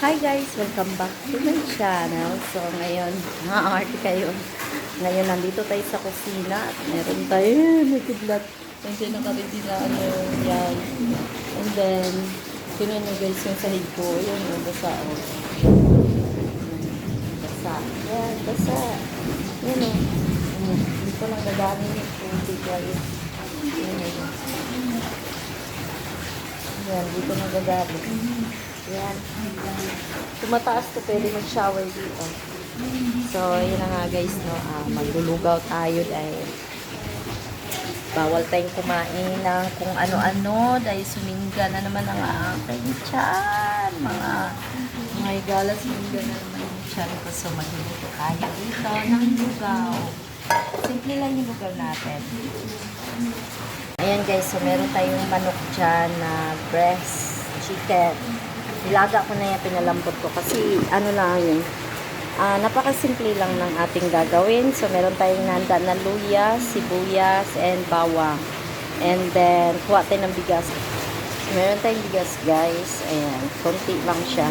Hi guys! Welcome back to my channel. So ngayon, naka-arte kayo. Ngayon, nandito tayo sa kusina at meron tayo, nagkidlat. Yung pinaka-ready na ano, yan. And then, sino nyo guys yung sahig ko? Yan, yung basa o. Basa. Yan, basa. Yan o. Mm, Dito lang gaganin yung tubig guys. Yan o. Yan, dito lang gaganin. Yan. Tumataas to, pwede mag-shower dito. So, yun na nga guys, no, ah, maglulugaw tayo dahil bawal tayong kumain ng kung ano-ano dahil suminga na naman ang aking tiyan. Mga, mga igala suminga na naman yung tiyan ko. So, magluluto tayo dito ng lugaw. Simple lang yung lugaw natin. Ayan guys, so meron tayong manok dyan na breast chicken. Nilaga ko na yan, pinalambot ko kasi ano lang yun. Ah, napakasimple lang ng ating gagawin. So, meron tayong nanda na luya, sibuyas, and bawang. And then, kuha tayo ng bigas. So, meron tayong bigas, guys. Ayan, konti lang siya.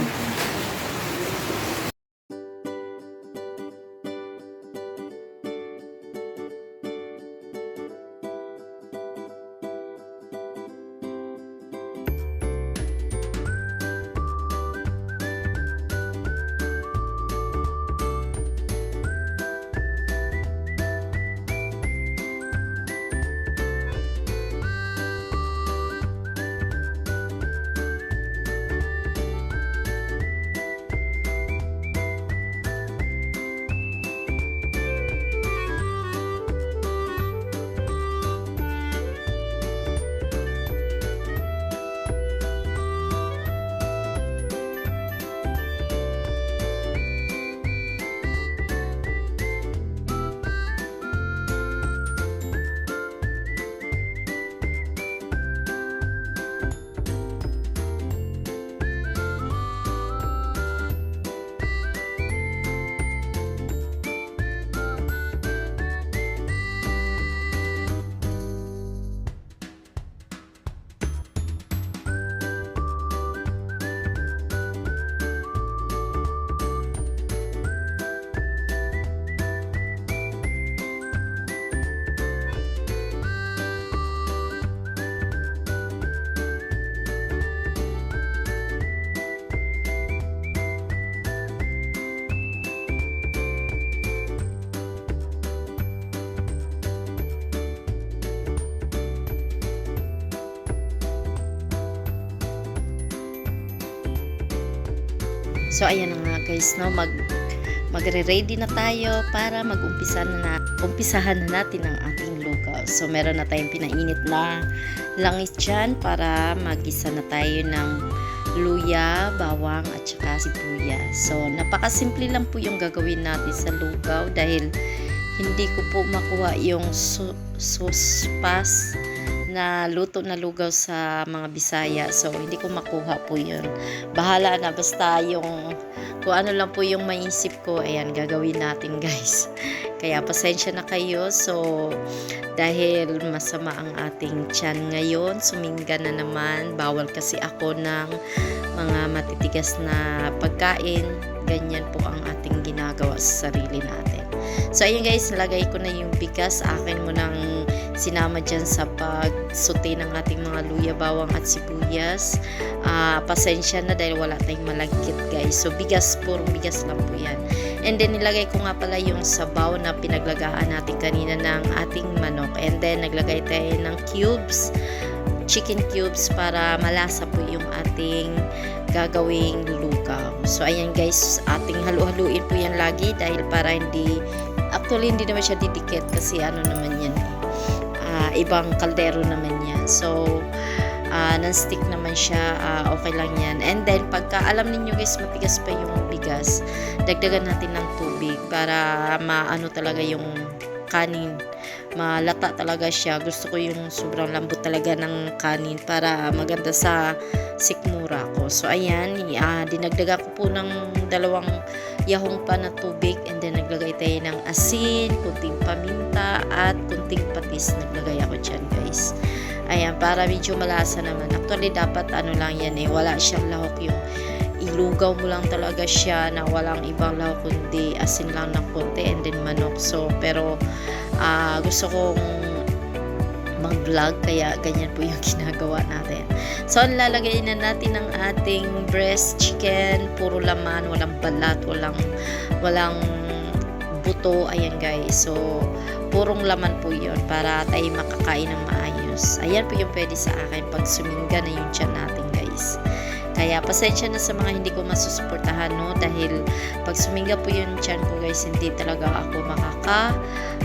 So, ayan na nga guys, no? Mag, magre-ready na tayo para mag-umpisa na, na umpisahan na natin ang ating lugaw. So, meron na tayong pinainit na langis dyan para magisa na tayo ng luya, bawang, at saka sibuyas. So, napakasimple lang po yung gagawin natin sa lugaw dahil hindi ko po makuha yung so, sauce pas na luto na lugaw sa mga Bisaya. So, hindi ko makuha po yun. Bahala na. Basta yung kung ano lang po yung maisip ko, ayan, gagawin natin guys. Kaya pasensya na kayo. So, dahil masama ang ating tiyan ngayon, suminga na naman. Bawal kasi ako ng mga matitigas na pagkain. Ganyan po ang ating ginagawa sa sarili natin. So, ayun guys, nalagay ko na yung bigas. Akin mo nang sinama dyan sa pagsuti ng ating mga luya, bawang at sibuyas. Ah, pasensya na dahil wala tayong malagkit guys. So, bigas, purong bigas lang po yan. And then, nilagay ko nga pala yung sabaw na pinaglagaan natin kanina ng ating manok. And then, naglagay tayo ng cubes, chicken cubes para malasa po yung ating gagawing lugaw. So, ayan guys, ating halu-haluin po yan lagi dahil para hindi, actually hindi naman siya didikit kasi ano naman yan ah, ibang kaldero naman yan. So, ah, non-stick naman siya, ah, okay lang yan. And then, pagka alam ninyo guys, matigas pa yung bigas, dagdagan natin ng tubig para maano talaga yung kanin. Malata talaga siya. Gusto ko yung sobrang lambot talaga ng kanin para maganda sa sikmura ko. So, ayan, ah, dinagdaga ko po ng dalawang yahong pa na tubig and then naglagay tayo ng asin, kunting paminta at kunting patis naglagay ako dyan guys. Ayan, para medyo malasa naman. Actually, dapat ano lang yan eh, wala siyang lahok yung ilugaw mo lang talaga siya na walang ibang laho kundi asin lang ng konti and then manok. So, pero ah, gusto kong mag-vlog kaya ganyan po yung ginagawa natin. So, ang lalagay na natin ng ating breast chicken, puro laman, walang balat, walang walang buto. Ayan guys. So, purong laman po yon para tayo makakain ng maayos. Ayan po yung pwede sa akin pag sumingga na yung tiyan natin guys. Kaya pasensya na sa mga hindi ko masusuportahan no dahil pag sumingga po yung tiyan ko guys hindi talaga ako makaka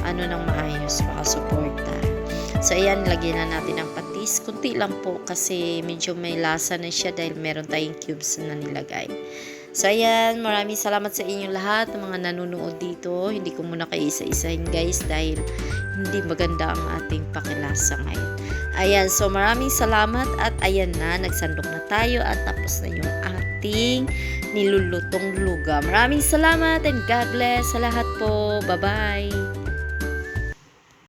ano ng maayos makasuporta. So ayan lagyan na natin ng patis. Kunti lang po kasi medyo may lasa na siya dahil meron tayong cubes na nilagay. So ayan, maraming salamat sa inyong lahat mga nanonood dito. Hindi ko muna kayo isa-isahin guys dahil hindi maganda ang ating pakilasa ngayon. Ayan, so maraming salamat at ayan na, nagsandok na tayo at tapos na yung ating nilulutong luga. Maraming salamat and God bless sa lahat po. Bye-bye!